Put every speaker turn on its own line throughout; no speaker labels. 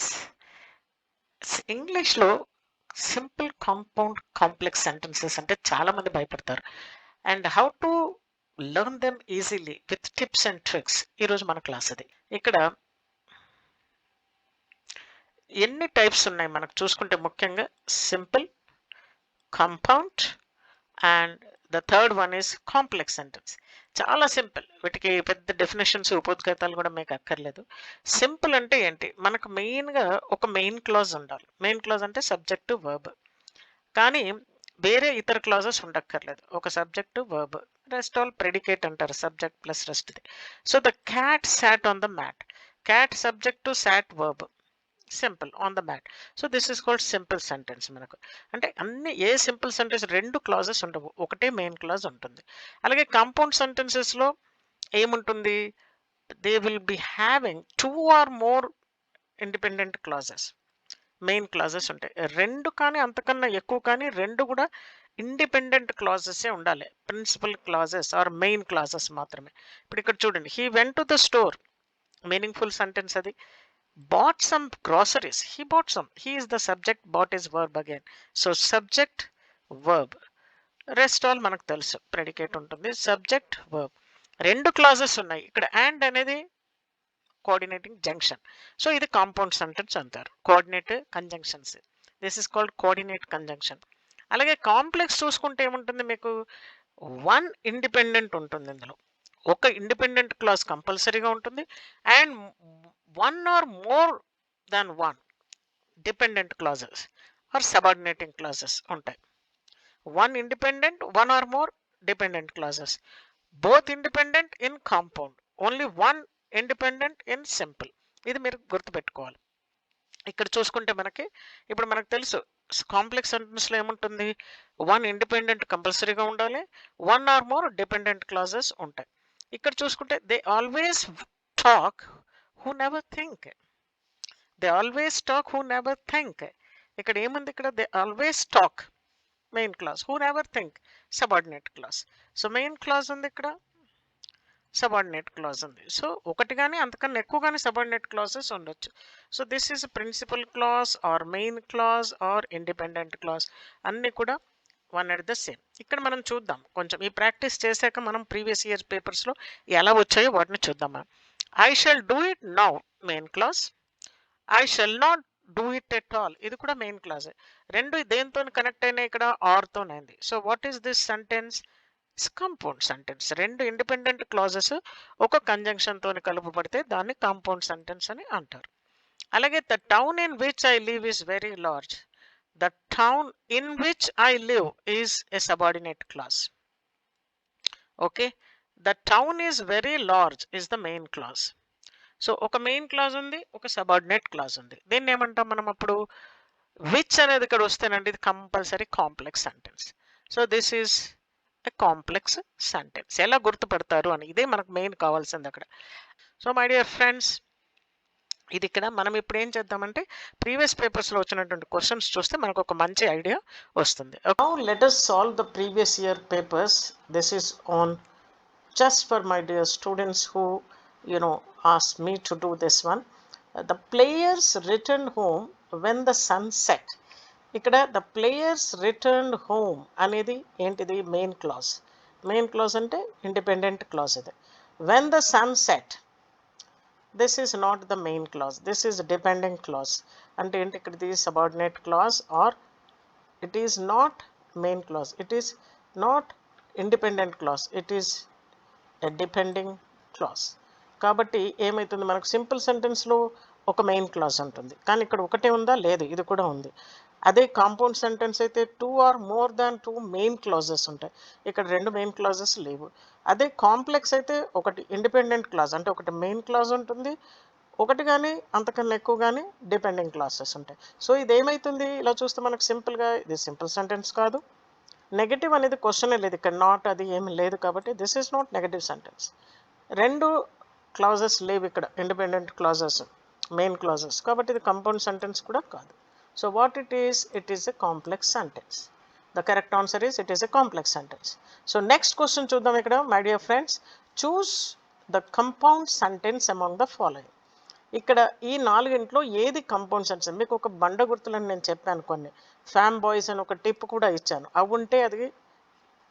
Friends ఇంగ్లీష్లో simple compound complex sentences అంటే చాలా మంది భయపడతారు. And how to learn them easily with tips and tricks ఈరోజు మన క్లాస్ అది. ఇక్కడ ఎన్ని టైప్స్ ఉన్నాయి మనకు చూసుకుంటే ముఖ్యంగా simple compound and the third one is complex sentence చాలా సింపుల్. వీటికి పెద్ద డెఫినేషన్స్ ఉపోద్ఘాతాలు కూడా మీకు అక్కర్లేదు. సింపుల్ అంటే ఏంటి? మనకు మెయిన్గా ఒక మెయిన్ క్లాజ్ ఉండాలి. మెయిన్ క్లాజ్ అంటే సబ్జెక్టు వర్బ్. కానీ వేరే ఇతర క్లాజెస్ ఉండక్కర్లేదు. ఒక subject verb. Rest all predicate అంటారు. Subject plus రెస్ట్ది so the cat sat on the mat. Cat subject sat verb. Simple on the mat. So this is called simple sentence మనకు. అంటే అన్ని ఏ సింపుల్ సెంటెన్స్ రెండు clauses ఉండవు. ఒకటే main clause ఉంటుంది. అలాగే కాంపౌండ్ సెంటెన్సెస్లో ఏముంటుంది? They will be having two or more independent clauses main clauses ఉంటాయి. రెండు కానీ అంతకన్నా ఎక్కువ కానీ రెండు కూడా ఇండిపెండెంట్ క్లాజెసే ఉండాలి. Principal clauses or main clauses మాత్రమే. ఇప్పుడు ఇక్కడ చూడండి. He went to the store. Meaningful sentence అది. Bought some groceries. He bought some. He is the subject, bought is verb again. So subject, verb. Rest all మనకు తెలుసు. Predicate ఉంటుంది. Subject verb రెండు clauses ఉన్నాయి. ఇక్కడ అండ్ అనేది coordinating junction so ఇది compound sentence అంటారు. Coordinate conjunctions this is called coordinate conjunction అలాగే కాంప్లెక్స్ చూసుకుంటే ఏముంటుంది మీకు? వన్ ఇండిపెండెంట్ ఉంటుంది ఇందులో. ఒక ఇండిపెండెంట్ క్లాస్ కంపల్సరీగా ఉంటుంది. And one or more than one dependent clauses or subordinating clauses ఉంటాయి. One independent one or more dependent clauses both independent in compound only one independent in simple ఇది మీరు గుర్తుపెట్టుకోవాలి. ఇక్కడ చూసుకుంటే మనకి ఇప్పుడు మనకు తెలుసు కాంప్లెక్స్ సెంటెన్స్లో ఏముంటుంది? వన్ ఇండిపెండెంట్ కంపల్సరీగా ఉండాలి. One or more dependent clauses ఉంటాయి. ఇక్కడ చూసుకుంటే they always talk who never think they always talk who never think ఇక్కడ ఏముంది ఇక్కడ? They always talk main class who never think subordinate class so main class ఉంది ఇక్కడ. సబార్డినేట్ క్లాస్ ఉంది. So ఒకటి కానీ అంతకన్నా ఎక్కువ కానీ సబార్డినేట్ క్లాసెస్ ఉండొచ్చు. So this is principal class or main class or independent class అన్నీ కూడా వన్ అట్ ద సేమ్ ఇక్కడ మనం చూద్దాం. కొంచెం ఈ ప్రాక్టీస్ చేశాక మనం ప్రీవియస్ ఇయర్ పేపర్స్లో ఎలా వచ్చాయో వాటిని చూద్దాం I shall do it now main class I shall not do it at all ఇది కూడా మెయిన్ క్లాస్ రెండు దేంతో కనెక్ట్ అయినాయి ఇక్కడ? ఆర్తో అయింది. So what is this sentence compound sentence రెండు ఇండిపెండెంట్ క్లాజెస్ ఒక కంజంక్షన్తో కలుపబడితే దాన్ని కాంపౌండ్ సెంటెన్స్ అని అంటారు. అలాగే the town in which I live is very large the town in which I live is a subordinate class okay the town is very large is the main class so ఒక main clause ఉంది ఒక subordinate clause ఉంది. దీన్ని ఏమంటాం మనం అప్పుడు? Which అనేది ఇక్కడ వస్తేనండి ఇది compulsory complex sentence so this is a complex sentence ఎలా గుర్తుపడతారు అని ఇదే మనకు మెయిన్ కావాల్సింది అక్కడ. సో మై డియర్ ఫ్రెండ్స్ ఇది ఇక్కడ మనం ఇప్పుడు ఏం చేద్దామంటే ప్రీవియస్ పేపర్స్లో వచ్చినటువంటి క్వశ్చన్స్ చూస్తే మనకు ఒక మంచి ఐడియా వస్తుంది. Let us solve the previous year papers this is on just for my dear students who you know asked me to do this one. Uh, the players returned home when the sun set. ఇక్కడ the players return home అనేది ఏంటిది? Main clause main clause అంటే independent clause ఇది. When the sun set this is not the main clause this is dependent clause అంటే ఏంటి? ఇక్కడ ఇది subordinate clause or it is not main clause it is not independent clause it is depending class కాబట్టి ఏమవుతుంది మనకు simple సెంటెన్స్లో ఒక main class ఉంటుంది. కానీ ఇక్కడ ఒకటే ఉందా? లేదు. ఇది కూడా ఉంది. అదే కాంపౌండ్ సెంటెన్స్ అయితే two or more than two main clauses ఉంటాయి. ఇక్కడ రెండు మెయిన్ క్లాజెస్ లేవు. అదే కాంప్లెక్స్ అయితే ఒకటి ఇండిపెండెంట్ క్లాజ్ అంటే ఒకటి మెయిన్ క్లాజ్ ఉంటుంది. ఒకటి కానీ అంతకన్నా ఎక్కువ కానీ డిపెండింగ్ క్లాసెస్ ఉంటాయి. సో ఇది ఏమవుతుంది ఇలా చూస్తే మనకు సింపుల్గా ఇది సింపుల్ సెంటెన్స్ కాదు. నెగటివ్ అనేది క్వశ్చనే లేదు. ఇక్కడ నాట్ అది ఏమి లేదు కాబట్టి this is not negative sentence రెండు క్లాజెస్ లేవు ఇక్కడ. ఇండిపెండెంట్ క్లాజెస్ మెయిన్ క్లాజెస్ కాబట్టి ఇది కంపౌండ్ సెంటెన్స్ కూడా కాదు. So what it is it is a complex sentence the correct answer is it is a complex sentence so next question చూద్దాం ఇక్కడ my dear friends choose the compound sentence among the following ఇక్కడ ఈ నాలుగింట్లో ఏది compound sentence మీకు ఒక బండ గుర్తులని నేను చెప్పాను కొన్ని. ఫ్యామ్ బాయ్స్ అని ఒక టిప్ కూడా ఇచ్చాను. అవి ఉంటే అది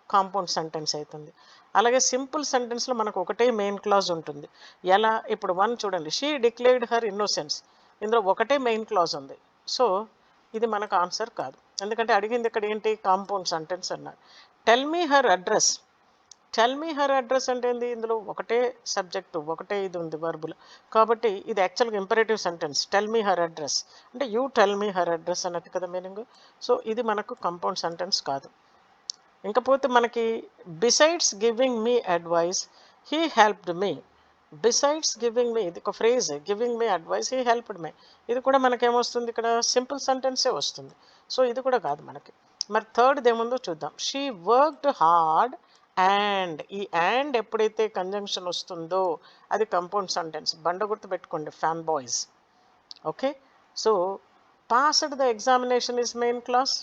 కాంపౌండ్ సెంటెన్స్ అవుతుంది. అలాగే సింపుల్ సెంటెన్స్లో మనకు ఒకటే మెయిన్ క్లాజ్ ఉంటుంది. ఎలా? ఇప్పుడు వన్ చూడండి. She declared her innocence. ఇందులో ఒకటే మెయిన్ క్లాజ్ ఉంది. సో ఇది మనకు ఆన్సర్ కాదు. ఎందుకంటే అడిగింది ఇక్కడ ఏంటి? కాంపౌండ్ సెంటెన్స్ అన్నారు. Tell me her address. Tell me her address అంటే ఏంది? ఇందులో ఒకటే సబ్జెక్టు ఒకటే ఇది ఉంది వర్బులు కాబట్టి ఇది యాక్చువల్గా imperative sentence tell me her address అంటే you tell me her address అన్నట్టు కదా మీనింగ్ సో ఇది మనకు కంపౌండ్ సెంటెన్స్ కాదు. ఇంకపోతే మనకి besides giving me advice he helped me besides giving me ఇది ఒక phrase giving me advice he helped me ఇది కూడా మనకేమొస్తుంది ఇక్కడ? సింపుల్ సెంటెన్సే వస్తుంది. సో ఇది కూడా కాదు మనకి. మరి థర్డ్ ఏముందో చూద్దాం. షీ వర్క్డ్ హార్డ్ అండ్ ఈ అండ్ ఎప్పుడైతే కంజంక్షన్ వస్తుందో అది కంపౌండ్ సెంటెన్స్. బండ గుర్తు పెట్టుకోండి fan boys. Okay? So passed the examination is main class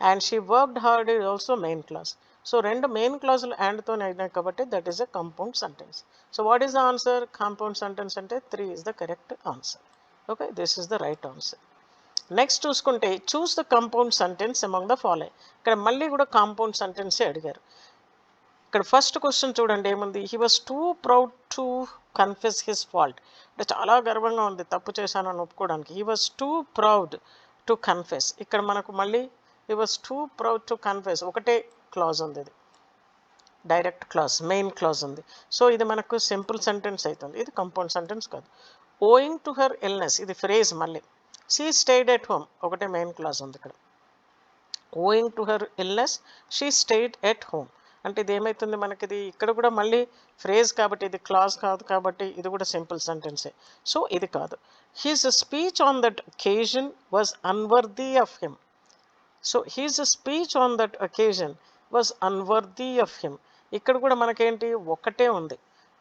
and she worked hard is also main class so రెండు మెయిన్ క్లాసులు అండ్తో అయినాయి కాబట్టి that is a compound sentence so what is the answer compound sentence అంటే three is the correct answer okay this is the right answer next చూసుకుంటే choose the compound sentence among the follow ఇక్కడ మళ్ళీ కూడా compound సెంటెన్సే అడిగారు. ఇక్కడ first question చూడండి ఏముంది? He was too proud to confess his fault అంటే చాలా గర్వంగా ఉంది తప్పు చేశానని ఒప్పుకోవడానికి. He was too proud to confess ఇక్కడ మనకు మళ్ళీ he was too proud to confess ఒకటే క్లాజ్ ఉంది ఇది. డైరెక్ట్ క్లాజ్ మెయిన్ క్లాజ్ ఉంది. సో ఇది మనకు సింపుల్ సెంటెన్స్ అవుతుంది. ఇది కంపౌండ్ సెంటెన్స్ కాదు. ఓయింగ్ టు హర్ ఇల్నెస్ ఇది ఫ్రేజ్ మళ్ళీ. షీ స్టేడ్ ఎట్ హోమ్ ఒకటే మెయిన్ క్లాజ్ ఉంది ఇక్కడ. Owing to her illness she stayed at home అంటే ఇది ఏమవుతుంది మనకి ఇది ఇక్కడ కూడా మళ్ళీ ఫ్రేజ్ కాబట్టి ఇది క్లాజ్ కాదు కాబట్టి ఇది కూడా సింపుల్ సెంటెన్సే. సో ఇది కాదు. His speech on that occasion was unworthy of him so his speech on that occasion was unworthy of him ఇక్కడ కూడా మనకేంటి? ఒకటే ఉంది.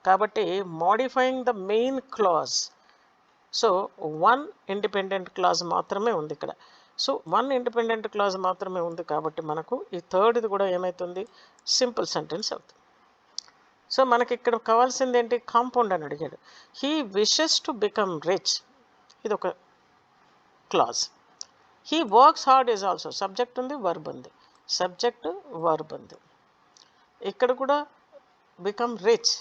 కాబట్టి modifying the main clause so one independent clause మాత్రమే ఉంది ఇక్కడ. సో వన్ ఇండిపెండెంట్ క్లాజ్ మాత్రమే ఉంది కాబట్టి మనకు ఈ థర్డ్ది కూడా ఏమవుతుంది సింపుల్ సెంటెన్స్ అవుతుంది. సో మనకి ఇక్కడ కావాల్సింది ఏంటి? కాంపౌండ్ అని అడిగాడు. He wishes to become rich ఇది ఒక clause he works hard is also subject ఉంది వర్బ్ ఉంది. సబ్జెక్ట్ వర్బ్ ఉంది. ఇక్కడ కూడా బికమ్ రిచ్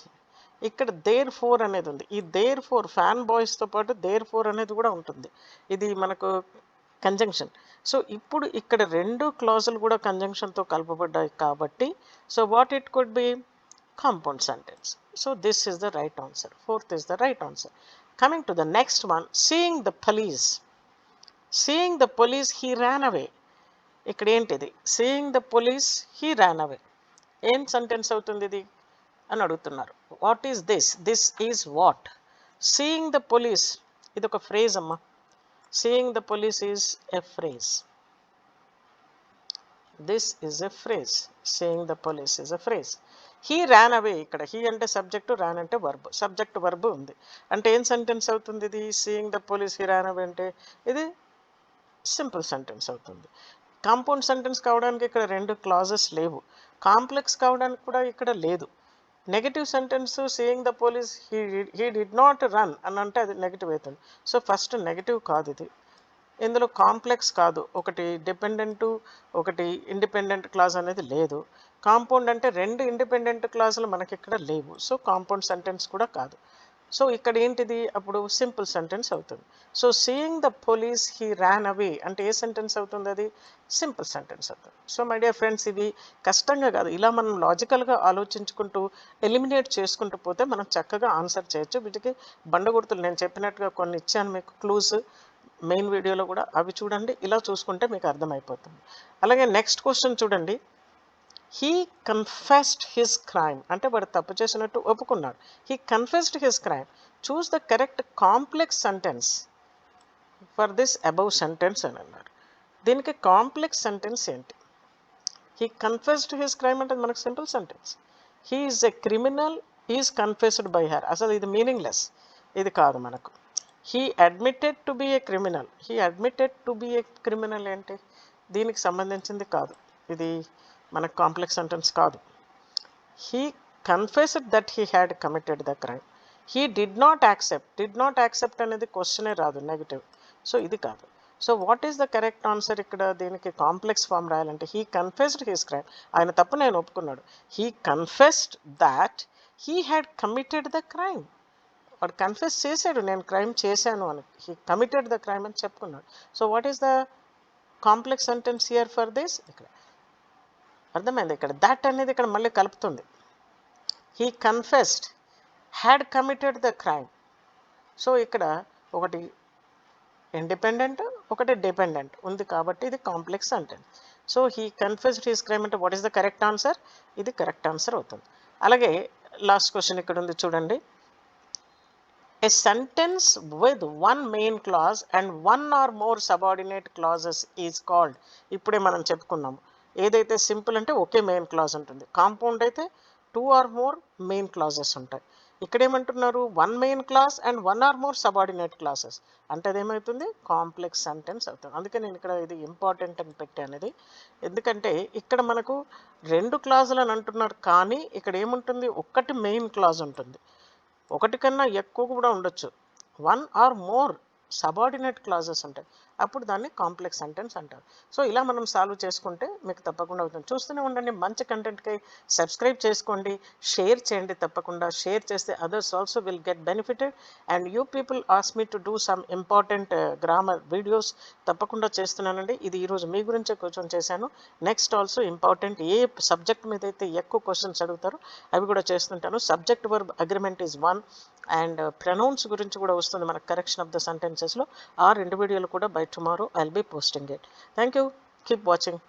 ఇక్కడ దేర్ ఫోర్ అనేది ఉంది. ఈ దేర్ ఫోర్ ఫ్యాన్ బాయ్స్తో పాటు దేర్ ఫోర్ అనేది కూడా ఉంటుంది. ఇది మనకు కంజంక్షన్ సో ఇప్పుడు ఇక్కడ రెండు క్లాజులు కూడా కంజంక్షన్తో కలపబడ్డాయి కాబట్టి so what it could be compound sentence so this is the right answer fourth is the right answer coming to the next one seeing the police seeing the police he ran away ఇక్కడ ఏంటిది? Seeing the police he ran away ఏం sentence అవుతుంది ఇది? అని అడుగుతున్నారు. What is this this is what seeing the police ఇది ఒక phrase అమ్మా. Seeing the police is a phrase this is a phrase seeing the police is a phrase he ran away ఇక్కడ. He అంటే subject ran అంటే verb subject verb ఉంది. అంటే ఏం sentence అవుతుంది ఇది? Seeing the police he ran away అంటే ఇది సింపుల్ సెంటెన్స్ అవుతుంది. కాంపౌండ్ సెంటెన్స్ కావడానికి ఇక్కడ రెండు క్లాజెస్ లేవు. కాంప్లెక్స్ కావడానికి కూడా ఇక్కడ లేదు. Negative sentence seeing the police he he did not run అని అంటే అది నెగిటివ్ అవుతుంది. సో ఫస్ట్ నెగిటివ్ కాదు ఇది. ఇందులో కాంప్లెక్స్ కాదు. ఒకటి డిపెండెంట్ ఒకటి ఇండిపెండెంట్ క్లాస్ అనేది లేదు. కాంపౌండ్ అంటే రెండు ఇండిపెండెంట్ క్లాసులు మనకి ఇక్కడ లేవు. సో కాంపౌండ్ సెంటెన్స్ కూడా కాదు. సో ఇక్కడ ఏంటిది అప్పుడు సింపుల్ సెంటెన్స్ అవుతుంది. So seeing the police he ran away అంటే ఏ సెంటెన్స్ అవుతుంది అది? సింపుల్ సెంటెన్స్ అవుతుంది. సో మై డియర్ ఫ్రెండ్స్ ఇవి కష్టంగా కాదు. ఇలా మనం లాజికల్గా ఆలోచించుకుంటూ ఎలిమినేట్ చేసుకుంటూ పోతే మనం చక్కగా ఆన్సర్ చేయొచ్చు. వీటికి బండ గుర్తులు నేను చెప్పినట్టుగా కొన్ని ఇచ్చాను మీకు క్లూస్. మెయిన్ వీడియోలో కూడా అవి చూడండి. ఇలా చూసుకుంటే మీకు అర్థమైపోతుంది. అలాగే నెక్స్ట్ క్వశ్చన్ చూడండి. హీ కన్ఫెస్డ్ హిస్ క్రైమ్ అంటే వాడు తప్పు చేసినట్టు ఒప్పుకున్నాడు. He confessed his crime choose the correct complex sentence for this above sentence అని అన్నాడు. దీనికి కాంప్లెక్స్ సెంటెన్స్ ఏంటి? హీ కన్ఫెస్డ్ హిస్ క్రైమ్ అంటే మనకు simple sentence he is a criminal is confessed by her అసలు ఇది మీనింగ్లెస్ ఇది కాదు మనకు. He admitted to be a criminal he admitted to be a criminal ఏంటి? దీనికి సంబంధించింది కాదు. ఇది మనకు కాంప్లెక్స్ సెంటెన్స్ కాదు. He confessed that he had committed the crime he did not accept did not accept అనేది క్వశ్చనే రాదు నెగిటివ్ సో ఇది కాదు. So what is the correct answer ఇక్కడ దీనికి కాంప్లెక్స్ ఫామ్ రాయాలంటే హీ కన్ఫెస్డ్ హీస్ క్రైమ్ ఆయన తప్పు నేను ఒప్పుకున్నాడు. He confessed that he had committed the crime వాడు కన్ఫెస్ చేశాడు నేను క్రైమ్ చేశాను అని. హీ కమిటెడ్ ద క్రైమ్ అని చెప్పుకున్నాడు. So what is the complex sentence here for this ఇక్కడ. అర్థమైంది ఇక్కడ? దట్ అనేది ఇక్కడ మళ్ళీ కలుపుతుంది. He confessed had committed the crime so ఇక్కడ ఒకటి ఇండిపెండెంట్ ఒకటి డిపెండెంట్ ఉంది కాబట్టి ఇది కాంప్లెక్స్ అంటుంది. So he confessed his crime అంటే what is the correct answer ఇది కరెక్ట్ ఆన్సర్ అవుతుంది. అలాగే లాస్ట్ క్వశ్చన్ ఇక్కడ ఉంది చూడండి. A sentence with one main clause and one or more subordinate clauses is called ఇప్పుడే మనం చెప్పుకున్నాము. ఏదైతే సింపుల్ అంటే ఒకే మెయిన్ క్లాజ్ ఉంటుంది. కాంపౌండ్ అయితే two or more main clauses ఉంటాయి. ఇక్కడ ఏమంటున్నారు one main clause and one or more subordinate clauses అంటే అదేమవుతుంది కాంప్లెక్స్ సెంటెన్స్ అవుతుంది. అందుకే నేను ఇక్కడ ఇది ఇంపార్టెంట్ అని పెట్టానది ఎందుకంటే ఇక్కడ మనకు రెండు క్లాజులు అని అంటున్నారు. కానీ ఇక్కడ ఏముంటుంది? ఒక్కటి మెయిన్ క్లాజ్ ఉంటుంది. ఒకటి కన్నా ఎక్కువ కూడా ఉండొచ్చు. One or more subordinate clauses ఉంటాయి. అప్పుడు దాన్ని కాంప్లెక్స్ సెంటెన్స్ అంటారు. సో ఇలా మనం సాల్వ్ చేసుకుంటే మీకు తప్పకుండా అవుతుంది. చూస్తూనే ఉండండి. మంచి కంటెంట్కి సబ్స్క్రైబ్ చేసుకోండి. షేర్ చేయండి తప్పకుండా. షేర్ చేస్తే others also will get benefited. And you people ask me to do some important uh, grammar videos తప్పకుండా చేస్తున్నానండి. ఇది ఈరోజు మీ గురించే కొంచెం చేశాను. నెక్స్ట్ ఆల్సో ఇంపార్టెంట్ ఏ సబ్జెక్ట్ మీద అయితే ఎక్కువ క్వశ్చన్స్ అడుగుతారో అవి కూడా చేస్తుంటాను. Subject verb agreement is one. And uh, pronouns గురించి కూడా వస్తుంది మనకు కరెక్షన్ ఆఫ్ ద సెంటెన్సెస్లో. ఆ రెండు వీడియోలు కూడా బయట tomorrow I'll be posting it. Thank you. Keep watching.